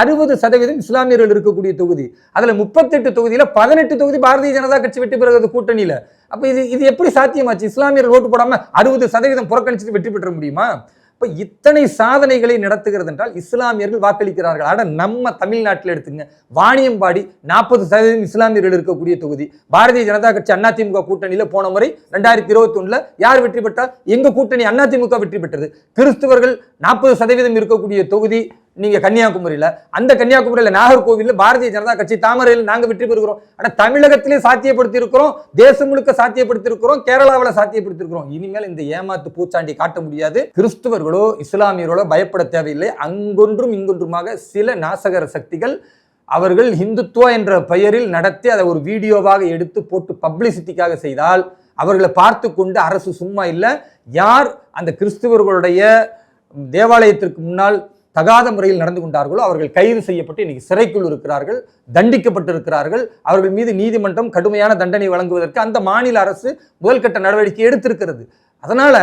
அறுபது சதவீதம் இஸ்லாமியர்கள் இருக்கக்கூடிய தொகுதி. அதில் முப்பத்தெட்டு தொகுதியில் பதினெட்டு தொகுதி பாரதிய ஜனதா கட்சி வெற்றி பெறுகிறது கூட்டணியில். அப்போ இது இது எப்படி சாத்தியமாச்சு? இஸ்லாமியர்கள் ஓட்டு போடாமல் அறுபது சதவீதம் புறக்கணிச்சுட்டு வெற்றி பெற்ற முடியுமா? இப்போ இத்தனை சாதனைகளை நடத்துகிறது என்றால் இஸ்லாமியர்கள் வாக்களிக்கிறார்கள். ஆனால் நம்ம தமிழ்நாட்டில் எடுத்துங்க. வாணியம்பாடி நாற்பது சதவீதம் இஸ்லாமியர்கள் இருக்கக்கூடிய தொகுதி. பாரதிய ஜனதா கட்சி அதிமுக கூட்டணியில் போன முறை ரெண்டாயிரத்தி இருபத்தி ஒன்றில் யார் வெற்றி பெற்றால் எங்கள் கூட்டணி அதிமுக வெற்றி பெற்றது. கிறிஸ்துவர்கள் நாற்பது சதவீதம் இருக்கக்கூடிய தொகுதி. நீங்கள் கன்னியாகுமரியில் அந்த கன்னியாகுமரியில் நாகர்கோவிலில் பாரதிய ஜனதா கட்சி தாமரையில் நாங்கள் வெற்றி பெறுகிறோம். ஆனால் தமிழகத்திலே சாத்தியப்படுத்தி இருக்கிறோம் தேசம் முழுக்க சாத்தியப்படுத்தி இருக்கிறோம் கேரளாவில் சாத்தியப்படுத்தி இருக்கிறோம் இனிமேல் இந்த ஏமாத்து பூச்சாண்டி காட்ட முடியாது. கிறிஸ்துவர்களோ இஸ்லாமியர்களோ பயப்பட தேவையில்லை. அங்கொன்றும் இங்கொன்றுமாக சில நாசகர சக்திகள் அவர்கள் ஹிந்துத்துவ என்ற பெயரில் நடத்தி அதை ஒரு வீடியோவாக எடுத்து போட்டு பப்ளிசிட்டிக்காக செய்தால் அவர்களை பார்த்து கொண்டு அரசு சும்மா இல்லை. யார் அந்த கிறிஸ்துவர்களுடைய தேவாலயத்திற்கு முன்னால் தகாத முறையில் நடந்து கொண்டார்களோ அவர்கள் கைது செய்யப்பட்டு இன்னைக்கு சிறைக்குள் இருக்கிறார்கள் தண்டிக்கப்பட்டிருக்கிறார்கள். அவர்கள் மீது நீதிமன்றம் கடுமையான தண்டனை வழங்குவதற்கு அந்த மாநில அரசு முதல்கட்ட நடவடிக்கை எடுத்திருக்கிறது. அதனால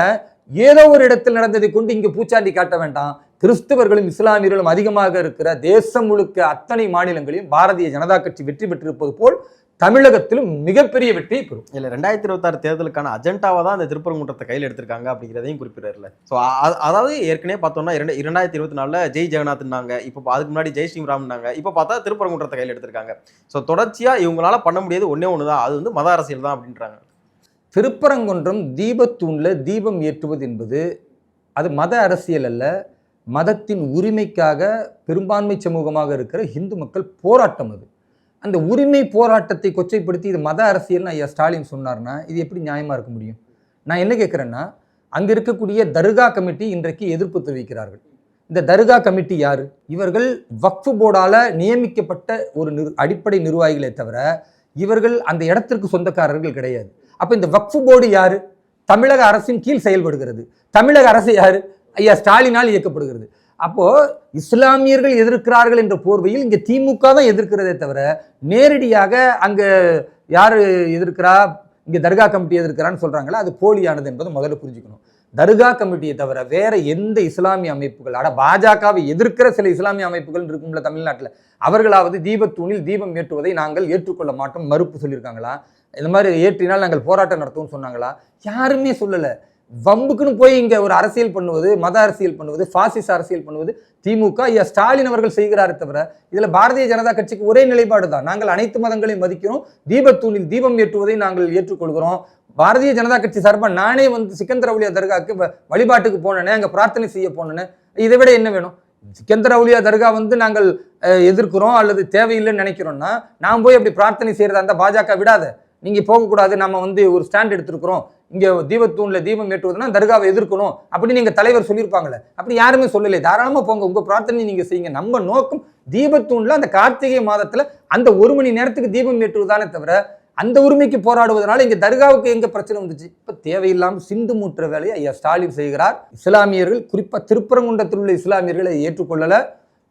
ஏதோ ஒரு இடத்தில் நடந்ததை கொண்டு இங்கு பூச்சாண்டி காட்ட வேண்டாம். கிறிஸ்தவர்களும் இஸ்லாமியர்களும் அதிகமாக இருக்கிற தேசம் முழுக்க அத்தனை மாநிலங்களையும் பாரதிய ஜனதா கட்சி வெற்றி பெற்றிருப்பது போல் தமிழகத்திலும் மிகப்பெரிய வெற்றியை பெறும். இல்ல ரெண்டாயிரத்தி இருபத்தாறு தேர்தலுக்கான அஜெண்டாவை தான் இந்த திருப்பரங்குன்றத்தை கையில் எடுத்திருக்காங்க அப்படிங்கிறதையும் குறிப்பிடல ஸோ அதாவது ஏற்கனவே பார்த்தோம்னா இரண்டு இரண்டாயிரத்தி இருபத்தி நாலுல ஜெய் ஜெகநாத்னாங்க இப்போ அதுக்கு முன்னாடி ஜெய் ஸ்ரீராம்னாங்க இப்போ பார்த்தா திருப்பரங்குன்றத்தை கையில் எடுத்திருக்காங்க. ஸோ தொடர்ச்சியா இவங்களால பண்ண முடியாது ஒண்ணே ஒன்று தான் அது வந்து மத அரசியல் தான் அப்படின்றாங்க. திருப்பரங்குன்றம் தீபத்தூண்ல தீபம் ஏற்றுவது என்பது அது மத அரசியல் அல்ல மதத்தின் உரிமைக்காக பெரும்பான்மை சமூகமாக இருக்கிற இந்து மக்கள் போராட்டம் அது. அந்த உரிமை போராட்டத்தை கொச்சைப்படுத்தி இது மத அரசியல்னு ஐயா ஸ்டாலின் சொன்னார்னா இது எப்படி நியாயமாக இருக்க முடியும்? நான் என்ன கேட்குறேன்னா அங்கே இருக்கக்கூடிய தர்கா கமிட்டி இன்றைக்கு எதிர்ப்பு தெரிவிக்கிறார்கள். இந்த தர்கா கமிட்டி யார்? இவர்கள் வக்ஃபு போர்டால் நியமிக்கப்பட்ட ஒரு நிர் அடிப்படை நிர்வாகிகளே தவிர இவர்கள் அந்த இடத்திற்கு சொந்தக்காரர்கள் கிடையாது. அப்போ இந்த வக்ஃபு போர்டு யார்? தமிழக அரசின் கீழ் செயல்படுகிறது. தமிழக அரசு யார்? ஐயா ஸ்டாலினால் இயக்கப்படுகிறது. அப்போது இஸ்லாமியர்கள் எதிர்க்கிறார்கள் என்ற போர்வையில் இங்கே திமுக தான் எதிர்க்கிறதே தவிர நேரடியாக அங்கே யார் எதிர்க்கிறா? இங்கே தர்கா கமிட்டி எதிர்க்கிறான்னு சொல்கிறாங்களா அது போலியானது என்பதை முதல்ல புரிஞ்சுக்கணும். தர்கா கமிட்டியை தவிர வேற எந்த இஸ்லாமிய அமைப்புகள் ஆனால் பாஜகவை எதிர்க்கிற சில இஸ்லாமிய அமைப்புகள் இருக்கும்ல தமிழ்நாட்டில். அவர்களாவது தீபத்தூணில் தீபம் ஏற்றுவதை நாங்கள் ஏற்றுக்கொள்ள மாட்டோம் மறுப்பு சொல்லியிருக்காங்களா? இந்த மாதிரி ஏற்றினால் நாங்கள் போராட்டம் நடத்துவோம்னு சொன்னாங்களா? யாருமே சொல்லலை. வம்புக்குன்னு போய் இங்கே ஒரு அரசியல் பண்ணுவது மத அரசியல் பண்ணுவது பாசிச அரசியல் பண்ணுவது திமுக ஐயா ஸ்டாலின் அவர்கள் செய்கிறாரே தவிர இதில் பாரதிய ஜனதா கட்சிக்கு ஒரே நிலைப்பாடு தான். நாங்கள் அனைத்து மதங்களையும் மதிக்கிறோம். தீபத்தூணில் தீபம் ஏற்றுவதை நாங்கள் ஏற்றுக்கொள்கிறோம். பாரதிய ஜனதா கட்சி சார்பாக நானே வந்து சிக்கந்தர் அவுலியா தர்காக்கு வ- வழிபாட்டுக்கு போனேனே அங்கே பிரார்த்தனை செய்ய போனேனே இதை விட என்ன வேணும்? சிக்கந்தர் தர்கா வந்து நாங்கள் எதிர்க்கிறோம் அல்லது தேவையில்லைன்னு நினைக்கிறோம்னா நான் போய் அப்படி பிரார்த்தனை செய்கிறதா இருந்தால் பாஜக விடாத. நீங்கள் போகக்கூடாது நம்ம வந்து ஒரு ஸ்டாண்ட் எடுத்திருக்கிறோம். இங்கே தீபத்தூணில் தீபம் ஏற்றுவதுன்னா தர்காவை எதிர்க்கணும் அப்படின்னு நீங்கள் தலைவர் சொல்லியிருப்பாங்களே அப்படி யாருமே சொல்லலை. தாராளமாக போங்க. உங்கள் பிரார்த்தனை நீங்கள் செய்யுங்க. நம்ம நோக்கம் தீபத்தூணில் அந்த கார்த்திகை மாதத்தில் அந்த ஒரு மணி நேரத்துக்கு தீபம் ஏற்றுவதானே தவிர அந்த உரிமைக்கு போராடுவதனால இங்கே தர்காவுக்கு எங்கே பிரச்சனை வந்துச்சு? இப்போ தேவையில்லாமல் சிந்து மூற்ற வேலையை ஐயா ஸ்டாலின் செய்கிறார். இஸ்லாமியர்கள் குறிப்பா திருப்பரங்குன்றத்தில் உள்ள இஸ்லாமியர்களை ஏற்றுக்கொள்ளலை.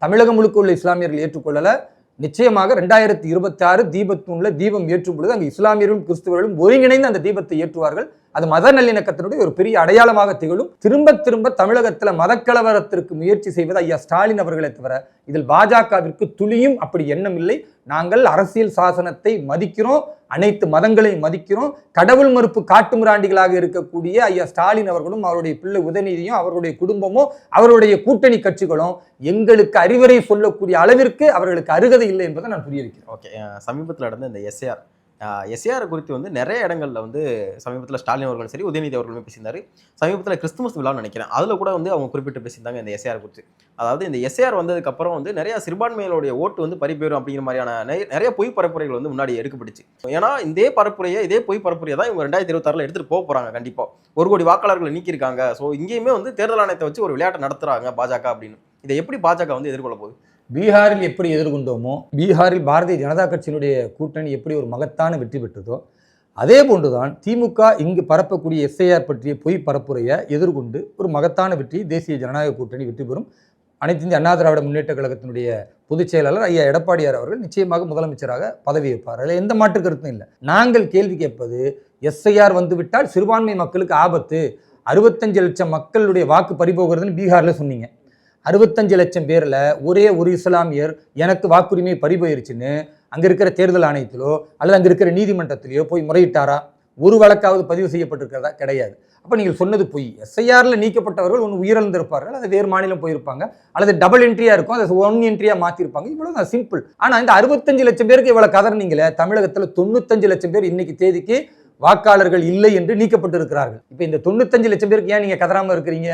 தமிழகம் முழுக்க உள்ள இஸ்லாமியர்கள் ஏற்றுக்கொள்ளலை. நிச்சயமாக ரெண்டாயிரத்தி இருபத்தி ஆறு தீபத்தூணில் தீபம் ஏற்றும் பொழுது அங்கே இஸ்லாமியர்களும் கிறிஸ்துவர்களும் ஒருங்கிணைந்து அந்த தீபத்தை ஏற்றுவார்கள். அது மத நல்லிணக்கத்தினுடைய ஒரு பெரிய அடையாளமாக திகழும். திரும்ப திரும்ப தமிழகத்தில் மதக்கலவரத்திற்கு முயற்சி செய்வது ஐயா ஸ்டாலின் அவர்களை தவிர இதில் பாஜகவிற்கு துளியும் அப்படி எண்ணம் இல்லை. நாங்கள் அரசியல் சாசனத்தை மதிக்கிறோம் அனைத்து மதங்களையும் மதிக்கிறோம். கடவுள் மறுப்பு காட்டுமிராண்டிகளாக இருக்கக்கூடிய ஐயா ஸ்டாலின் அவர்களும் அவருடைய பிள்ளை உதயநிதியும் அவருடைய குடும்பமும் அவருடைய கூட்டணி கட்சிகளும் எங்களுக்கு அறிவுரை சொல்லக்கூடிய அளவிற்கு அவர்களுக்கு அருகதை இல்லை என்பதை நான் புரிய வைக்கிறேன். ஓகே சமீபத்தில் நடந்த இந்த எஸ்ஏஆர் எஸ்ஏஆர் குறித்து வந்து நிறைய இடங்களில் வந்து சமீபத்தில் ஸ்டாலின் அவர்களும் சரி உதயநிதி அவர்களுமே பேசியிருந்தாரு. சமீபத்தில் கிறிஸ்துமஸ் விழான்னு நினைக்கிறேன். அதில் கூட வந்து அவங்க குறிப்பிட்டு பேசியிருந்தாங்க இந்த எஸ்ஏஆர் குறித்து. அதாவது இந்த எஸ்ஏஆர் வந்ததுக்கப்புறம் வந்து நிறைய சிறுபான்மையினுடைய ஓட்டு வந்து பறிப்பேறும் அப்படிங்கிற மாதிரியான நிறைய- நிறைய பொய் பரப்புரைகள் வந்து முன்னாடி எடுக்கப்பட்டுச்சு. ஏன்னா இதே பரப்புரையை இதே பொய் பரப்புரையை தான் இவங்க ரெண்டாயிரத்தி இருபத்தாறுல எடுத்துகிட்டு போக போகிறாங்க கண்டிப்பாக ஒரு கோடி வாக்காளர்களை நீக்கியிருக்காங்க. ஸோ இங்கேயுமே வந்து தேர்தல் ஆணையத்தை வச்சு ஒரு விளையாட்டை நடத்துகிறாங்க பாஜக அப்படின்னு. இதை எப்படி பாஜக வந்து எதிர்கொள்ள போகுது? பீகாரில் எப்படி எதிர்கொண்டோமோ பீகாரில் பாரதிய ஜனதா கட்சியினுடைய கூட்டணி எப்படி ஒரு மகத்தான வெற்றி பெற்றதோ அதே போன்றுதான் திமுக இங்கு பரப்பக்கூடிய எஸ்ஐஆர் பற்றிய பொய் பரப்புரையை எதிர்கொண்டு ஒரு மகத்தான வெற்றி தேசிய ஜனநாயக கூட்டணி வெற்றி பெறும். அனைத்து இந்திய அண்ணா திராவிட முன்னேற்ற கழகத்தினுடைய பொதுச் செயலாளர் ஐயா எடப்பாடியார் அவர்கள் நிச்சயமாக முதலமைச்சராக பதவி ஏற்பார். அதில் எந்த மாற்று கருத்தும் இல்லை. நாங்கள் கேள்வி கேட்பது எஸ்ஐஆர் வந்துவிட்டால் சிறுபான்மை மக்களுக்கு ஆபத்து. அறுபத்தஞ்சு லட்சம் மக்களுடைய வாக்கு பறிபோகிறதுன்னு பீகாரில் சொன்னீங்க. அறுபத்தஞ்சு லட்சம் பேரில் ஒரே ஒரு இஸ்லாமியர் எனக்கு வாக்குரிமை பறிபோயிருச்சுன்னு அங்கே இருக்கிற தேர்தல் ஆணையத்திலோ அல்லது அங்கே இருக்கிற நீதிமன்றத்திலேயோ போய் முறையிட்டாரா? ஒரு வழக்காவது பதிவு செய்யப்பட்டிருக்கிறதா? கிடையாது. அப்போ நீங்கள் சொன்னது பொய். எஸ்ஐஆரில் நீக்கப்பட்டவர்கள் ஒன்று உயிரிழந்திருப்பார்கள் அது வேறு மாநிலம் போயிருப்பாங்க அல்லது டபுள் என்ட்ரியாக இருக்கும் அதை ஒன் என்ட்ரியாக மாற்றிருப்பாங்க இவ்வளோ தான் சிம்பிள் ஆனால் இந்த அறுபத்தஞ்சு லட்சம் பேருக்கு இவ்வளோ கதறினீங்களே தமிழகத்தில் தொண்ணூத்தஞ்சு லட்சம் பேர் இன்னைக்கு தேதிக்கு வாக்காளர்கள் இல்லை என்று நீக்கப்பட்டிருக்கிறார்கள். இப்போ இந்த தொண்ணூத்தஞ்சு லட்சம் பேருக்கு ஏன் நீங்கள் கதறாமல் இருக்கிறீங்க?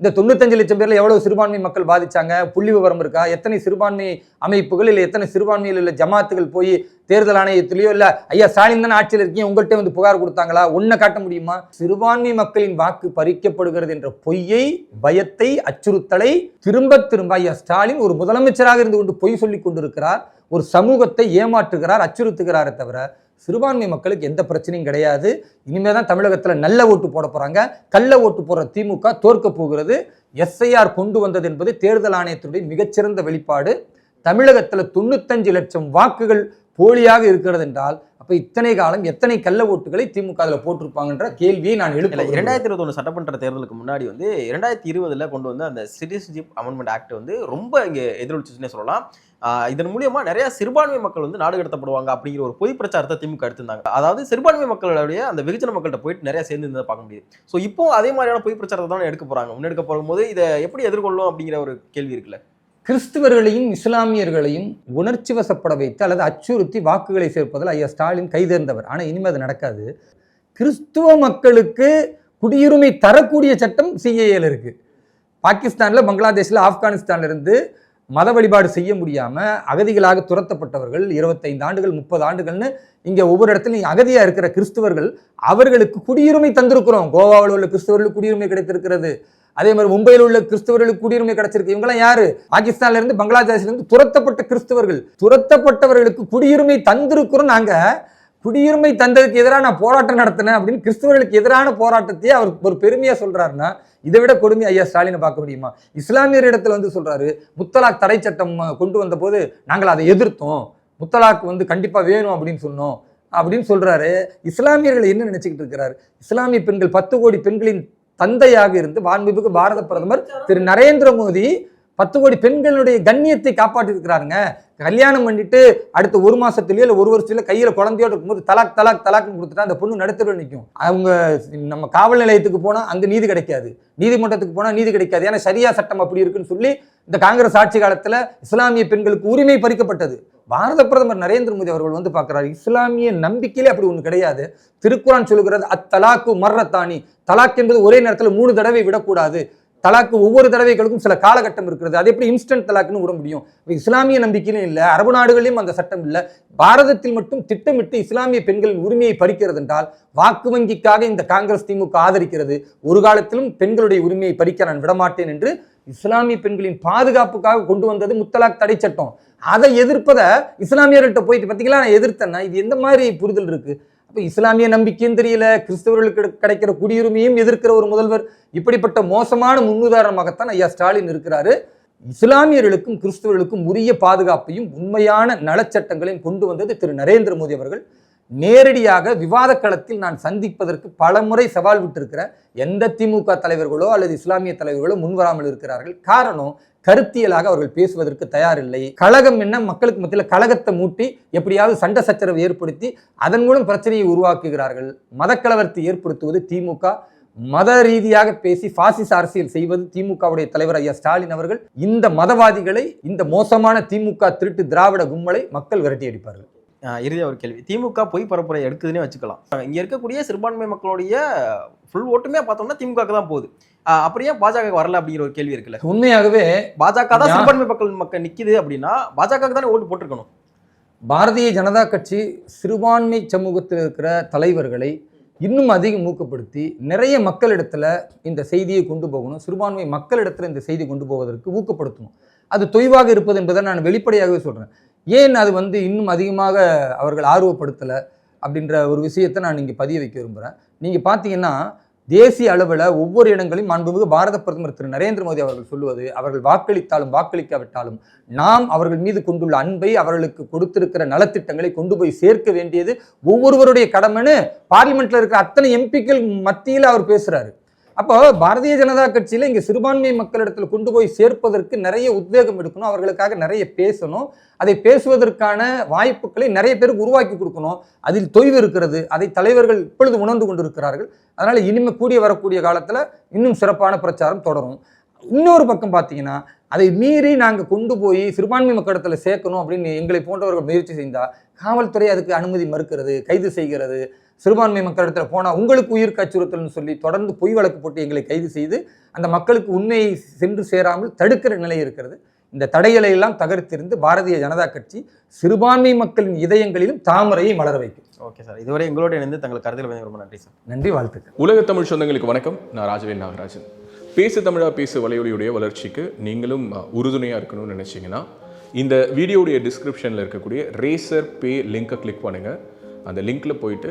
இந்த தொண்ணூத்தஞ்சு லட்சம் பேர்ல எவ்வளவு சிறுபான்மை மக்கள் பாதிச்சாங்க? புள்ளி விவரம் இருக்கா? எத்தனை சிறுபான்மை அமைப்புகள் இல்லை எத்தனை சிறுபான்மையில் உள்ள ஜமாத்துகள் போய் தேர்தல் ஆணையத்திலேயோ இல்லை ஐயா ஸ்டாலின் தானே ஆட்சியில் இருக்கீங்க உங்கள்கிட்ட வந்து புகார் கொடுத்தாங்களா? ஒன்றை காட்ட முடியுமா? சிறுபான்மை மக்களின் வாக்கு பறிக்கப்படுகிறது என்ற பொய்யை பயத்தை அச்சுறுத்தலை திரும்ப திரும்ப ஐயா ஸ்டாலின் ஒரு முதலமைச்சராக இருந்து கொண்டு பொய் சொல்லி கொண்டிருக்கிறார் ஒரு சமூகத்தை ஏமாற்றுகிறார் அச்சுறுத்துகிறாரே தவிர சிறுபான்மை மக்களுக்கு எந்த பிரச்சனையும் கிடையாது. இனிமேல் தான் தமிழகத்தில் நல்ல ஓட்டு போட போகிறாங்க கள்ள ஓட்டு போடுற திமுக தோற்க போகிறது. எஸ்ஐஆர் கொண்டு வந்தது என்பது தேர்தல் ஆணையத்தினுடைய மிகச்சிறந்த வெளிப்பாடு. தமிழகத்தில் தொண்ணூத்தஞ்சு லட்சம் வாக்குகள் போலியாக இருக்கிறது என்றால் அப்ப இத்தனை காலம் எத்தனை கள்ள ஓட்டுகளை திமுக அதில் போட்டிருப்பாங்கன்ற கேள்வியை நான் இல்ல எழுப்ப இரண்டாயிரத்தி இருபத்தொன்று சட்டமன்ற தேர்தலுக்கு முன்னாடி வந்து இரண்டாயிரத்தி இருபதுல கொண்டு வந்த அந்த சிட்டிசன்ஷிப் அமெண்ட்மெண்ட் ஆக்ட் வந்து ரொம்ப இங்க எதிரொலிச்சுன்னே சொல்லலாம். இதன் மூலியமா நிறைய சிறுபான்மை மக்கள் வந்து நாடு கடத்தப்படுவாங்க அப்படிங்கிற ஒரு பொய் பிரச்சாரத்தை திமுக எடுத்திருந்தாங்க. அதாவது சிறுபான்மை மக்களுடைய அந்த வெகுஜன மக்கள்கிட்ட போயிட்டு நிறைய சேர்ந்து இருந்ததை பார்க்க முடியுது. ஸோ இப்போ அதே மாதிரியான பொய் பிரச்சாரத்தை தான் எடுக்க போறாங்க. முன்னெடுக்க போகும்போது இதை எப்படி எதிர்கொள்ளும் அப்படிங்கிற ஒரு கேள்வி இருக்குல்ல. கிறிஸ்துவர்களையும் இஸ்லாமியர்களையும் உணர்ச்சி வசப்பட வைத்து அல்லது அச்சுறுத்தி வாக்குகளை சேர்ப்பதில் ஐயா ஸ்டாலின் கைதேர்ந்தவர் ஆனால் இனிமேல் அது நடக்காது. கிறிஸ்துவ மக்களுக்கு குடியுரிமை தரக்கூடிய சட்டம் சிஏஏல இருக்குது பாகிஸ்தானில் பங்களாதேஷில் ஆப்கானிஸ்தான்லேருந்து மத வழிபாடு செய்ய முடியாமல் அகதிகளாக துரத்தப்பட்டவர்கள் இருபத்தைந்து ஆண்டுகள் முப்பது ஆண்டுகள்னு இங்கே ஒவ்வொரு இடத்துலையும் அகதியாக இருக்கிற கிறிஸ்துவர்கள் அவர்களுக்கு குடியுரிமை தந்திருக்கிறோம். கோவாவில் உள்ள கிறிஸ்துவர்களுக்கு குடியுரிமை கிடைத்திருக்கிறது. அதே மாதிரி மும்பையில் உள்ள கிறிஸ்தவர்களுக்கு குடியுரிமை கிடைச்சிருக்கு. இவங்கெல்லாம் யாரு? பாகிஸ்தான்ல இருந்து பங்களாதேஷ்ல இருந்து துரத்தப்பட்ட கிறிஸ்தவர்கள். துரத்தப்பட்டவர்களுக்கு குடியுரிமை தந்திருக்கிறோம் நாங்க. குடியுரிமை தந்ததுக்கு எதிராக நான் போராட்டம் நடத்தினேன் அப்படின்னு கிறிஸ்தவர்களுக்கு எதிரான போராட்டத்தையே அவர் ஒரு பெருமையா சொல்றாருன்னா இதை விட கொடுமை ஐயா ஸ்டாலினை பார்க்க முடியுமா? இஸ்லாமியர் இடத்துல வந்து சொல்றாரு முத்தலாக் தடை சட்டம் கொண்டு வந்த போது நாங்கள் அதை எதிர்த்தோம். முத்தலாக் வந்து கண்டிப்பா வேணும் அப்படின்னு சொன்னோம் அப்படின்னு சொல்றாரு. இஸ்லாமியர்கள் என்ன நினைச்சுக்கிட்டு இருக்கிறார்? இஸ்லாமிய பெண்கள் பத்து கோடி பெண்களின் தந்தையாக இருந்து மாண்புமிகு பாரத பிரதமர் திரு நரேந்திர மோடி பத்து கோடி பெண்களுடைய கண்ணியத்தை காப்பாற்றிருக்கிறாருங்க கல்யாணம் பண்ணிட்டு அடுத்த ஒரு மாசத்துலயோ இல்லை ஒரு வருஷத்துல கையில குழந்தையோட இருக்கும்போது தலாக் தலாக் தலாக்னு கொடுத்துட்டா அந்த பொண்ணு நடுத்தர நிற்கும் அவங்க நம்ம காவல் நிலையத்துக்கு போனா அங்க நீதி கிடைக்காது. நீதிமன்றத்துக்கு போனா நீதி கிடைக்காது. ஏன்னா சரியா சட்டம் அப்படி இருக்குன்னு சொல்லி இந்த காங்கிரஸ் ஆட்சி காலத்துல இஸ்லாமிய பெண்களுக்கு உரிமை பறிக்கப்பட்டது. பாரத பிரதமர் நரேந்திர மோடி அவர்கள் வந்து பார்க்குறாரு இஸ்லாமிய நம்பிக்கையிலே அப்படி ஒன்று கிடையாது. திருக்குறான் சொல்லுகிறது அத்தலாக்கு மர்ரத்தானி. தலாக் என்பது ஒரே நேரத்தில் மூணு தடவை விடக்கூடாது. தலாக்கு ஒவ்வொரு தடவைகளுக்கும் சில காலகட்டம் இருக்கிறது. அது எப்படி இன்ஸ்டன்ட் தலாக்குன்னு விட முடியும்? இஸ்லாமிய நம்பிக்கையிலும் இல்லை அரபு நாடுகளிலும் அந்த சட்டம் இல்லை. பாரதத்தில் மட்டும் திட்டமிட்டு இஸ்லாமிய பெண்களின் உரிமையை பறிக்கிறது என்றால் வாக்கு வங்கிக்காக இந்த காங்கிரஸ் திமுக ஆதரிக்கிறது. ஒரு காலத்திலும் பெண்களுடைய உரிமையை பறிக்க நான் விடமாட்டேன் என்று இஸ்லாமிய பெண்களின் பாதுகாப்புக்காக கொண்டு வந்தது முத்தலாக் தடை சட்டம். அதை எதிர்ப்பதை இஸ்லாமியர்கிட்ட போயிட்டு பார்த்தீங்களா நான் எதிர்த்தேன்னா இது எந்த மாதிரி புரிதல் இருக்குது அப்போ இஸ்லாமிய நம்பிக்கையும் தெரியல கிறிஸ்தவர்களுக்கு கிடைக்கிற குடியுரிமையும் எதிர்க்கிற ஒரு முதல்வர். இப்படிப்பட்ட மோசமான முன்னுதாரணமாகத்தான் ஐயா ஸ்டாலின் இருக்கிறாரு. இஸ்லாமியர்களுக்கும் கிறிஸ்தவர்களுக்கும் உரிய பாதுகாப்பையும் உண்மையான நலச்சட்டங்களையும் கொண்டு வந்தது திரு நரேந்திர மோடி அவர்கள். நேரடியாக விவாத களத்தில் நான் சந்திப்பதற்கு பலமுறை சவால் விட்டிருக்கிற எந்த திமுக தலைவர்களோ அல்லது இஸ்லாமிய தலைவர்களோ முன்வராமல் இருக்கிறார்கள். காரணம் கருத்தியலாக அவர்கள் பேசுவதற்கு தயாரில்லை. கழகம் என்ன? மக்களுக்கு மத்தியில் கழகத்தை மூட்டி எப்படியாவது சண்டை சச்சரவு ஏற்படுத்தி அதன் மூலம் பிரச்சனையை உருவாக்குகிறார்கள். மதக்கலவரத்தை ஏற்படுத்துவது திமுக. மத ரீதியாக பேசி பாசிச அரசியல் செய்வது திமுகவுடைய தலைவர் ஐயா ஸ்டாலின் அவர்கள். இந்த மதவாதிகளை இந்த மோசமான திமுக திருட்டு திராவிட கும்மலை மக்கள் விரட்டி அடிப்பார்கள். ஆஹ் இறுதியா ஒரு கேள்வி. திமுக பொய் பரப்புரை எடுக்குதுன்னே வச்சுக்கலாம். இங்க இருக்கக்கூடிய சிறுபான்மை மக்களுடைய ஃபுல் ஓட்டுமே பார்த்தோம்னா திமுக தான் போகுது. ஏன் பாஜக வரல அப்படிங்கிற ஒரு கேள்வி இருக்குல்ல? உண்மையாகவே பாஜக தான் சிறுபான்மை மக்கள் மக்கள் நிக்குது அப்படின்னா பாஜக தானே ஓட்டு போட்டிருக்கணும். பாரதிய ஜனதா கட்சி சிறுபான்மை சமூகத்தில் இருக்கிற தலைவர்களை இன்னும் அதிகம் ஊக்கப்படுத்தி நிறைய மக்களிடத்துல இந்த செய்தியை கொண்டு போகணும். சிறுபான்மை மக்களிடத்துல இந்த செய்தி கொண்டு போவதற்கு ஊக்கப்படுத்தணும். அது தொய்வாக இருப்பது என்பதை நான் வெளிப்படையாகவே சொல்றேன். ஏன் அது வந்து இன்னும் அதிகமாக அவர்கள் ஆர்வப்படுத்தலை அப்படின்ற ஒரு விஷயத்தை நான் இங்கே பதிய வைக்க விரும்புகிறேன் நீங்கள் பார்த்தீங்கன்னா தேசிய அளவில் ஒவ்வொரு இடங்களிலும் மாண்புமிகு பாரத பிரதமர் திரு நரேந்திர மோடி அவர்கள் சொல்லுவது அவர்கள் வாக்களித்தாலும் வாக்களிக்காவிட்டாலும் நாம் அவர்கள் மீது கொண்டுள்ள அன்பை அவர்களுக்கு கொடுத்திருக்கிற நலத்திட்டங்களை கொண்டு போய் சேர்க்க வேண்டியது ஒவ்வொருவருடைய கடமைன்னு பார்லிமெண்ட்ல இருக்கிற அத்தனை எம்பிக்கள் மத்தியில் அவர் பேசுறாரு. அப்போ பாரதிய ஜனதா கட்சியில இங்க சிறுபான்மை மக்களிடத்துல கொண்டு போய் சேர்ப்பதற்கு நிறைய உத்வேகம் எடுக்கணும் அவர்களுக்காக நிறைய பேசணும் அதை பேசுவதற்கான வாய்ப்புகளை நிறைய பேருக்கு உருவாக்கி கொடுக்கணும். அதில் தொய்வு இருக்கிறது அதை தலைவர்கள் இப்பொழுது உணர்ந்து கொண்டிருக்கிறார்கள். அதனால இனிமே கூடிய வரக்கூடிய காலத்துல இன்னும் சிறப்பான பிரச்சாரம் தொடரும். இன்னொரு பக்கம் பார்த்தீங்கன்னா அதை மீறி நாங்கள் கொண்டு போய் சிறுபான்மை மக்களிடத்தில் சேர்க்கணும் அப்படின்னு எங்களை போன்றவர்கள் முயற்சி செய்தால் காவல்துறை அதுக்கு அனுமதி மறுக்கிறது கைது செய்கிறது. சிறுபான்மை மக்களிடத்தில் போனால் உங்களுக்கு உயிருக்கு அச்சுறுத்தல்னு சொல்லி தொடர்ந்து பொய் வழக்கு போட்டு எங்களை கைது செய்து அந்த மக்களுக்கு உண்மையை சென்று சேராமல் தடுக்கிற நிலை இருக்கிறது. இந்த தடைகளை எல்லாம் தகர்த்திருந்து பாரதிய ஜனதா கட்சி சிறுபான்மை மக்களின் இதயங்களிலும் தாமரையை மலர வைக்கும். Okay sir. இதுவரை எங்களோட இணைந்து தங்கள் கருத்தில் ரொம்ப நன்றி சார். நன்றி வாழ்த்துக்கள். உலக தமிழ் சொந்தங்களுக்கு வணக்கம். நான் ராஜவேல் நாகராஜன். பேசு தமிழா பேசு வலையொலியுடைய வளர்ச்சிக்கு நீங்களும் உறுதுணையாக இருக்கணும்னு நினச்சிங்கன்னா இந்த வீடியோடைய டிஸ்கிரிப்ஷனில் இருக்கக்கூடிய ரேசர் பே லிங்கை கிளிக் பண்ணுங்கள் அந்த லிங்க்ல போயிட்டு